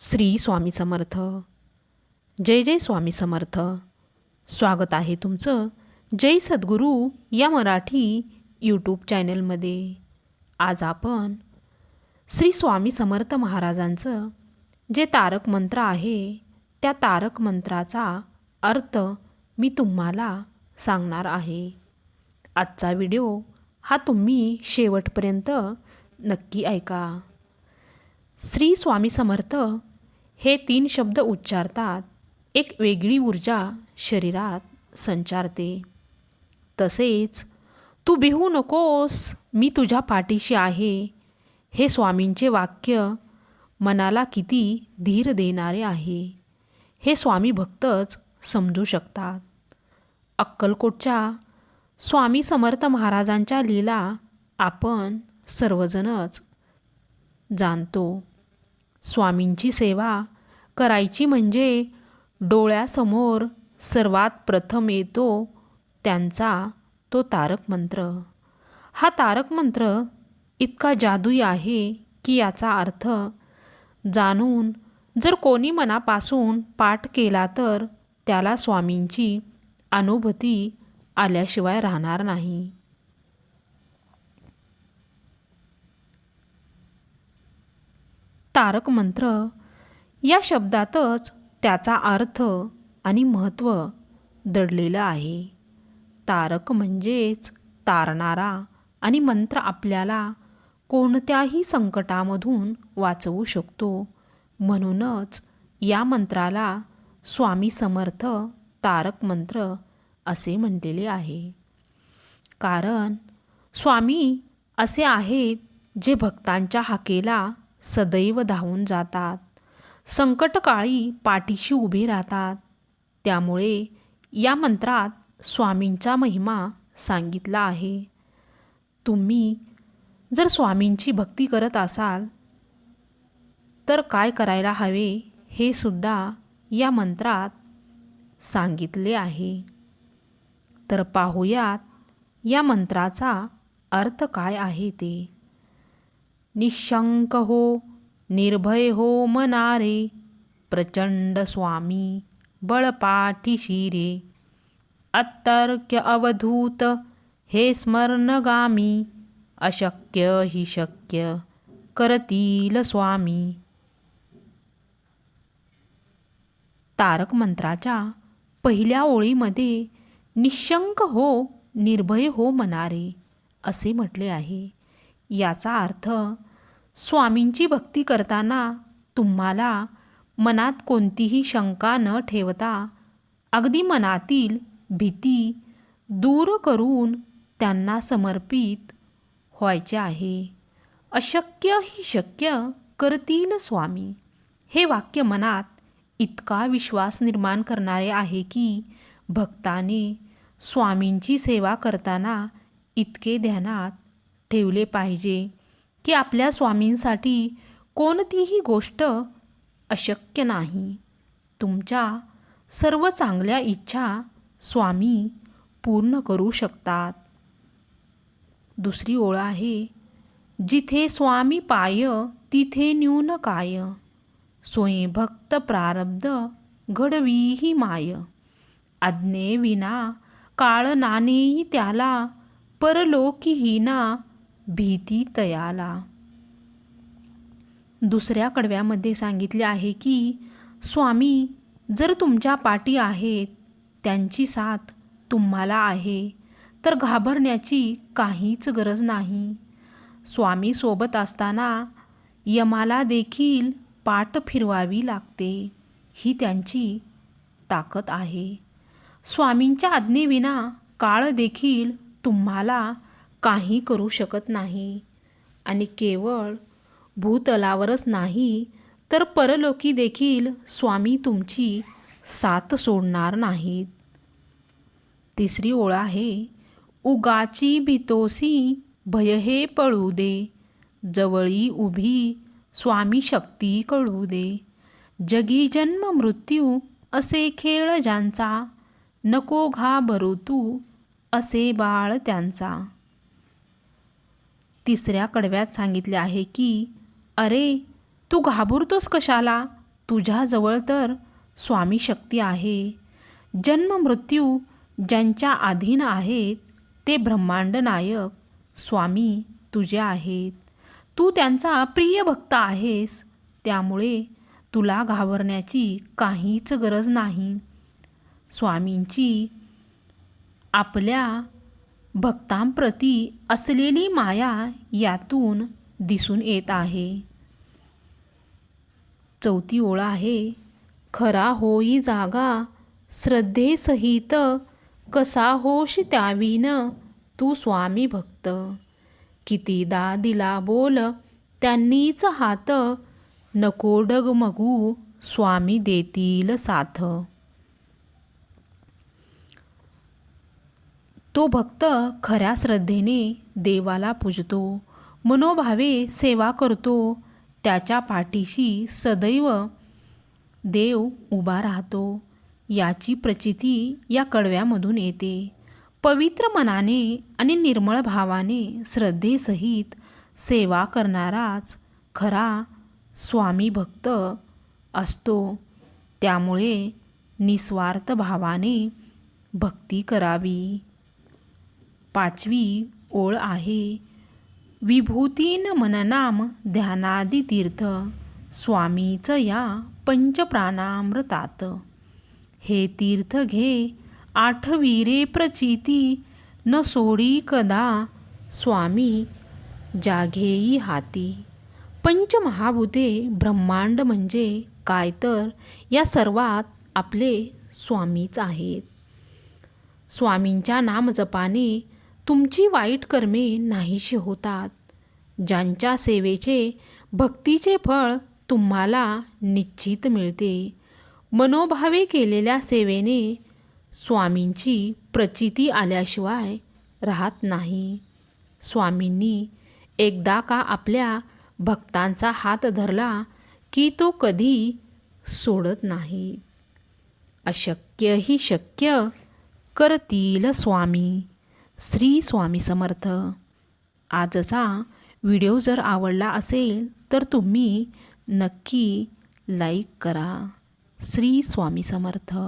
श्री स्वामी समर्थ. जय जय स्वामी समर्थ. स्वागत आहे तुमचं जय सद्गुरू या मराठी यूट्यूब चॅनलमध्ये. आज आपण श्री स्वामी समर्थ महाराजांचं जे तारक मंत्र आहे त्या तारक मंत्राचा अर्थ मी तुम्हाला सांगणार आहे. आजचा व्हिडिओ हा तुम्ही शेवटपर्यंत नक्की ऐका. श्री स्वामी समर्थ हे तीन शब्द उच्चारतात एक वेगळी ऊर्जा शरीरात संचारते. तसेच तू भिवू नकोस मी तुझ्या पाठीशी आहे. हे स्वामींचे वाक्य मनाला किती धीर देणारे आहे हे स्वामी भक्तच समजू शकतात. अक्कलकोटच्या स्वामी समर्थ महाराजांच्या लीला आपण सर्वजणच जाणतो. स्वामींची सेवा करायची म्हणजे डोळ्यासमोर सर्वात प्रथम येतो त्यांचा तो तारक मंत्र. हा तारक मंत्र इतका जादुई आहे की याचा अर्थ जाणून जर कोणी मनापासून पाठ केला तर त्याला स्वामींची अनुभूती आल्याशिवाय राहणार नाही. तारक मंत्र या शब्दातच त्याचा अर्थ आणि महत्त्व दडलेलं आहे. तारक म्हणजेच तारणारा आणि मंत्र आपल्याला कोणत्याही संकटामधून वाचवू शकतो. म्हणूनच या मंत्राला स्वामी समर्थ तारक मंत्र असे म्हणलेले आहे. कारण स्वामी असे आहेत जे भक्तांच्या हाकेला सदैव धावून जातात. संकटकाळी पाठीशी उभे राहतात. त्यामुळे या मंत्रात स्वामींचा महिमा सांगितला आहे. तुम्ही जर स्वामींची भक्ती करत असाल तर काय करायला हवे हे सुद्धा या मंत्रात सांगितले आहे. तर पाहूयात या मंत्राचा अर्थ काय आहे ते. निशंक हो निर्भय हो मनारे प्रचंड स्वामी बळपाठी शिरे। अतर्क्य अवधूत हे स्मरणगामी अशक्य हि शक्य करतील स्वामी। तारक मंत्राच्या पहिल्या ओळीमध्ये निशंक हो निर्भय हो मनारे असे म्हटले आहे. याचा अर्थ स्वामींची भक्ती करताना तुम्हाला मनात कोणतीही शंका न ठेवता अगदी मनातील भीती दूर करून त्यांना समर्पित व्हायचे आहे. अशक्य ही शक्य करतील स्वामी. हे वाक्य मनात इतका विश्वास निर्माण करणारे आहे की भक्ताने स्वामींची सेवा करताना इतके ध्यानात ठेवले पाहिजे. की आपल्या स्वामींसाठी कोणतीही गोष्ट अशक्य नाही. तुमच्या सर्व चांगल्या इच्छा स्वामी पूर्ण करू शकतात. दुसरी ओळ आहे जिथे स्वामी पाय तिथे न्यून काय. सोये भक्त प्रारब्ध घडवीही माय. आज्ञेविना काळ नानेही त्याला परलोकीहीना भीती तयाला. दुसऱ्या कडव्यामध्ये सांगितले आहे की स्वामी जर तुमच्या पाठी आहेत त्यांची साथ तुम्हाला आहे तर घाबरण्याची काहीच गरज नाही. स्वामी सोबत असताना यमाला देखील पाठ फिरवावी लागते ही त्यांची ताकद आहे. स्वामींच्या आज्ञेविना काळ देखील तुम्हाला काही करू शकत नाही. आणि केवळ भूतलावरच नाही तर परलोकी देखील स्वामी तुमची साथ सोडणार नाहीत. तिसरी ओळ आहे उगाची भितोसी भय हे पळू दे जवळी उभी स्वामी शक्ती कळू दे. जगी जन्म मृत्यू असे खेळ ज्यांचा नको घाबरू तू असे बाळ त्यांचा. तिसऱ्या कडव्यात सांगितले आहे की अरे तू घाबरतोस कशाला? तुझ्याजवळ तर स्वामी शक्ती आहे. जन्म मृत्यू ज्यांच्या अधीन आहेत ते ब्रह्मांड नायक स्वामी तुझे आहेत. तू त्यांचा प्रिय भक्त आहेस. त्यामुळे तुला घाबरण्याची काहीच गरज नाही. स्वामींची आपल्या भक्तांप्रती असलेली माया यातून दिसून येत आहे. चौथी ओळ आहे खरा होई जागा श्रद्धेसहित कसा होश त्यावीन तू स्वामी भक्त. कितीदा दिला बोल त्यांनीच हात नको डगमगू स्वामी देतील साथ. तो भक्त खऱ्या श्रद्धेने देवाला पूजतो मनोभावे सेवा करतो त्याच्या पाठीशी सदैव देव उभा राहतो. याची प्रचिती या कडव्यामधून येते. पवित्र मनाने आणि निर्मळ भावाने श्रद्धेसहित सेवा करणाराच खरा स्वामी भक्त असतो. त्यामुळे निस्वार्थ भावाने भक्ती करावी. पाचवी ओळ आहे. विभूतीन मननाम ध्यानादि तीर्थ स्वामीच या पंचप्राणामृतात. हे तीर्थ घे आठवीरे प्रचिती न सोडी कदा स्वामी जाघेई हाती. पंचमहाभूते ब्रह्मांड म्हणजे काय तर या सर्वात आपले स्वामीच आहेत. स्वामींच्या नामजपाने तुमची वाईट कर्मे नाहीशी होतात. ज्यांच्या सेवेचे भक्तीचे फळ तुम्हाला निश्चित मिळते. मनोभावे केलेल्या सेवेने स्वामींची प्रचिती आल्याशिवाय राहत नाही. स्वामींनी एकदा का आपल्या भक्तांचा हात धरला की तो कधी सोडत नाही. अशक्य ही शक्य करतील स्वामी. श्री स्वामी समर्थ. आजचा व्हिडिओ जर आवडला असेल तर तुम्ही नक्की लाईक करा. श्री स्वामी समर्थ.